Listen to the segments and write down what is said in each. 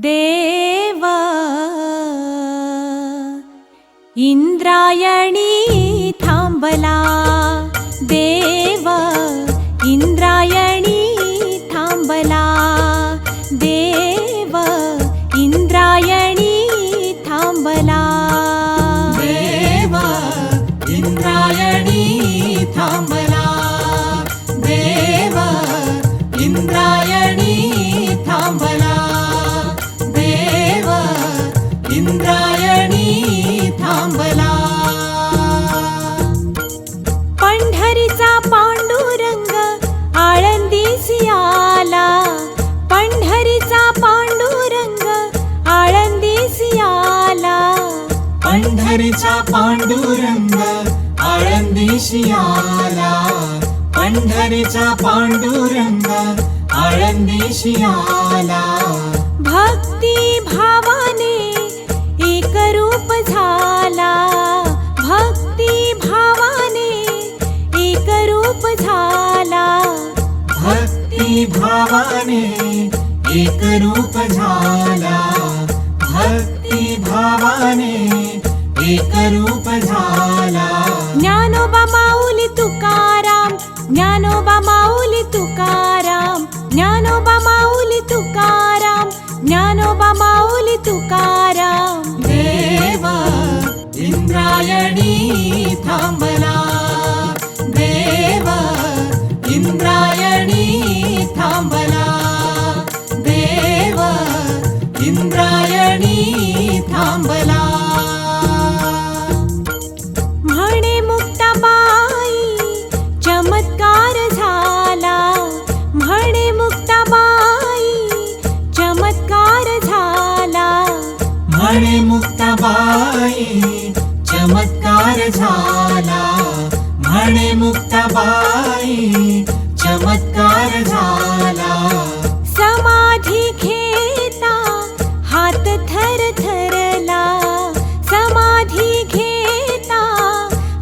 देव इंद्रायणी थांबला. देव इंद्रायणी थांबला. देव इंद्रायणी थांबला. देवा इंद्रायणी थांबला. देव इंद्रायणी इंद्रायणी थांबला. पंढरीचा पांडुरंग आळंदीसी आला. पंढरीचा पांडुरंग आळंदीसी आला. पंढरीचा पांडुरंग आळंदीशी आला. पंढरीचा पांडुरंग आळंदीशी आला. भक्ती भावाने झाला भक्ती भावाने एक रूप झाला. भक्ती भावाने एक रूप झाला. भक्ती भावाने एक रूप झाला. ज्ञानोबा माऊली तुकाराम ज्ञानोबा माऊली तुकाराम. म्हणे मुक्ताबाई चमत्कार झाला. म्हणे मुक्ताबाई चमत्कार झाला. समाधी घेता हात थर थरला. समाधी घेता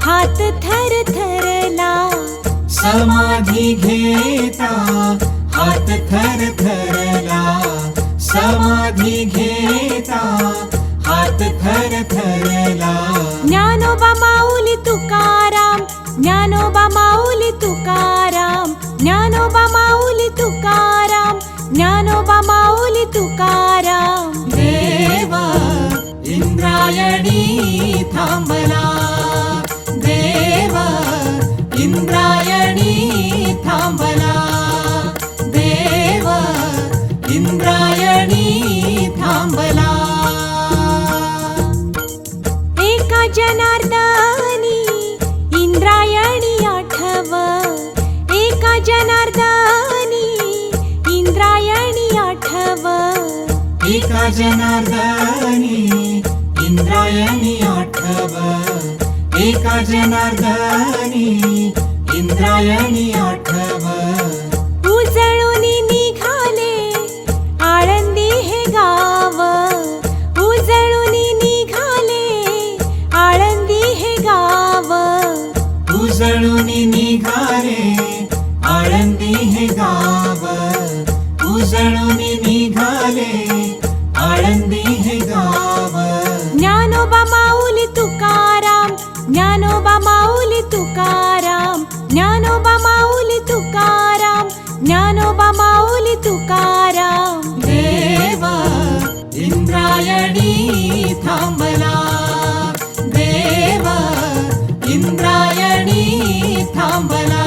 हात थर थरला. समाधी घेता हात थर थरला. समाधी घेता हात थर थरला ज्ञानोबा माऊली तुकाराम ज्ञानोबा माऊली तुकाराम ज्ञानोबा माऊली तुकाराम ज्ञानोबा माऊली तुकाराम। देव इंद्रायणी थांबला। देव इंद्रायणी थांबला। देव इंद्रायणी थांबला जनार्दनी इंद्रायणी आठव. एका जनार्दनी इंद्रायणी आठव. एका जनार्दनी इंद्रायणी आठव. एका जनार्दनी इंद्रायणी आठव. उजळून निघाले आळंदी हे गाव. उजळून निघाले आळंदी हे गाव. ज्ञानोबा माऊली तुकाराम ज्ञानोबा माऊली तुकाराम. Bambalá.